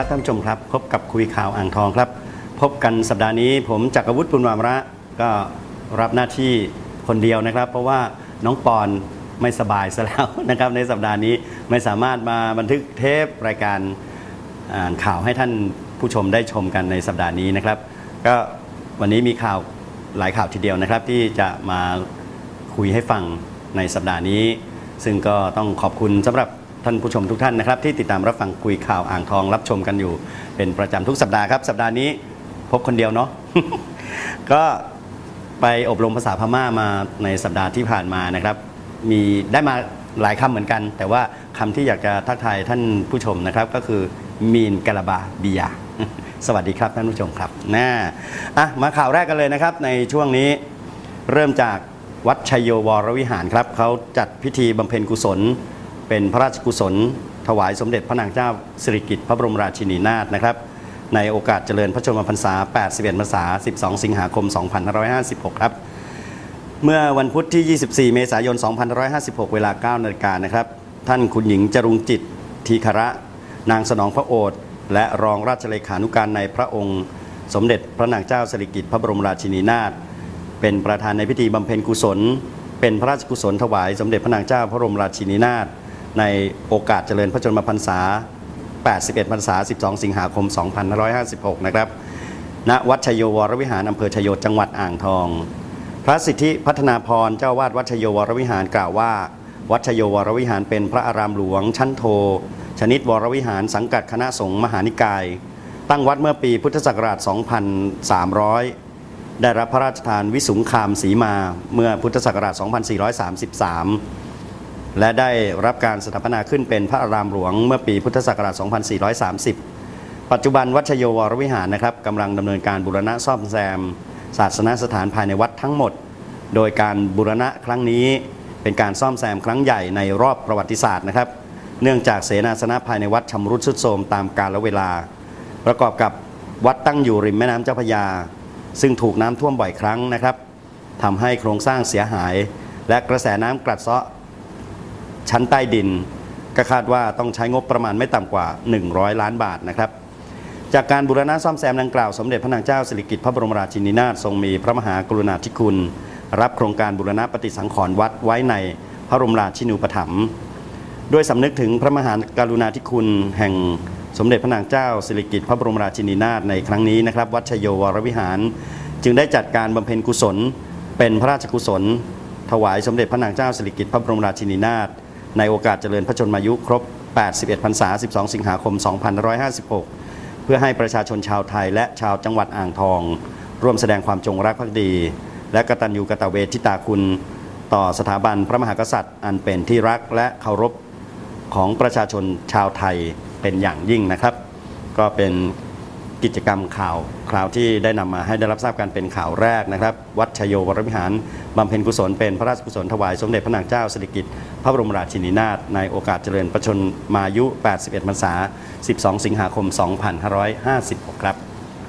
ครับท่านผู้ชมครับ พบกับคุยข่าวอ่างทองครับ พบกันสัปดาห์นี้ผมจักรวุฒิปุณวามระก็รับหน้าที่คนเดียวนะครับ เพราะว่าน้องปอนไม่สบายซะแล้วนะครับในสัปดาห์นี้ไม่สามารถมาบันทึกเทปรายการอ่านข่าวให้ท่านผู้ชมได้ชมกันในสัปดาห์นี้นะครับ ก็วันนี้มีข่าวหลายข่าวทีเดียวนะครับ ที่จะมาคุยให้ฟังในสัปดาห์นี้ ซึ่งก็ต้องขอบคุณสำหรับ ท่านผู้ชมทุกท่านนะครับที่ติดตามรับฟังคุยข่าวอ่างทองรับชมกันอยู่ เป็นประจำทุกสัปดาห์ครับ สัปดาห์นี้พบคนเดียวเนาะ ก็ไปอบรมภาษาพม่ามาในสัปดาห์ที่ผ่านมานะครับ มีได้มาหลายคำเหมือนกัน แต่ว่าคำที่อยากจะทักทายท่านผู้ชมนะครับ ก็คือมีนกะลาบาบิยาสวัสดีครับท่านผู้ชมครับน่าอะมาข่าวแรกกันเลยนะครับ ในช่วงนี้เริ่มจากวัดชัยโยวรวิหารครับเขาจัดพิธีบำเพ็ญกุศล เป็นพระราชกุศล ถวายสมเด็จพระนางเจ้าสิริกิติ์พระบรมราชินีนาถนะครับ ในโอกาสเจริญพระชนมพรรษา 81พรรษา 12 สิงหาคม 2556 ครับ เมื่อวันพุธที่ 24 เมษายน 2556 เวลา 9 นาฬิกานะครับ ท่านคุณหญิงจรุงจิตทีคระ นางสนองพระโอษฐ์และรองราชเลขานุการในพระองค์ สมเด็จพระนางเจ้าสิริกิติ์พระบรมราชินีนาถเป็นประธานในพิธีบำเพ็ญกุศล เป็นพระราชกุศลถวายสมเด็จพระนางเจ้าพระบรมราชินีนาถ ในโอกาสเจริญพระชนมพรรษา 81 พรรษา 12 สิงหาคม 2556 นะครับ ณ วัดชยโยวรวิหารอำเภอชยโยจังหวัดอ่างทอง พระสิทธิพัฒนาพรเจ้าวาดวัดชยโยวรวิหารกล่าวว่า วัดชยโยวรวิหารเป็นพระอารามหลวง ชั้นโท ชนิดวรวิหารสังกัดคณะสงฆ์มหานิกาย ตั้งวัดเมื่อปีพุทธศักราช 2300 ได้รับพระราชทานวิสุงคามสีมาเมื่อพุทธศักราช 2433 และได้รับการสถาปนาขึ้นเป็นพระอารามหลวงเมื่อปีพุทธศักราช 2430 ปัจจุบันวัดชโยวรวิหารนะครับกำลังดำเนินการบูรณะซ่อมแซม ศาสนสถานภายในวัดทั้งหมด โดยการบูรณะครั้งนี้เป็นการซ่อมแซมครั้งใหญ่ในรอบประวัติศาสตร์นะครับ เนื่องจากเสนาสนะภายในวัดชำรุดทรุดโทรมตามกาลเวลา ประกอบกับวัดตั้งอยู่ริมแม่น้ำเจ้าพระยา ซึ่งถูกน้ำท่วมบ่อยครั้งนะครับทำให้โครงสร้างเสียหาย และกระแสน้ำกลัดเซาะ ชั้นใต้ดิน ก็คาดว่าต้องใช้งบประมาณไม่ต่ำกว่า 100 ล้านบาทนะครับจากการบูรณะซ่อมแซมดังกล่าวสมเด็จพระนางเจ้าสิริกิติ์พระบรมราชินีนาถทรงมีพระมหากรุณาธิคุณ รับโครงการบูรณะปฏิสังขรณ์วัดไว้ในพระบรมราชินูปถัมภ์ด้วยสำนึกถึงพระมหากรุณาธิคุณ แห่งสมเด็จพระนางเจ้าสิริกิติ์พระบรมราชินีนาถในครั้งนี้นะครับ วัดชโยวรวิหาร จึงได้จัดการบำเพ็ญกุศล เป็นพระราชกุศล ถวายสมเด็จพระนางเจ้าสิริกิติ์พระบรมราชินีนาถ ในโอกาสเจริญพระชนมายุครบ 81พรรษา 12 สิงหาคม 2556 เพื่อให้ประชาชนชาวไทยและชาวจังหวัดอ่างทอง ร่วมแสดงความจงรักภักดี และกตัญญูกตเวทิตาคุณ ต่อสถาบันพระมหากษัตริย์ อันเป็นที่รักและเคารพของประชาชนชาวไทยเป็นอย่างยิ่งนะครับ ก็เป็น กิจกรรมข่าวคราวที่ได้นำมาให้ได้รับทราบกันเป็นข่าวแรกนะครับ วัดชโยวรวิหารบำเพ็ญกุศลเป็นพระราชกุศลถวายสมเด็จพระนางเจ้าสิริกิติ์พระบรมราชินีนาถในโอกาสเจริญประชนมายุ 81พรรษา 12 สิงหาคม 2556 ครับ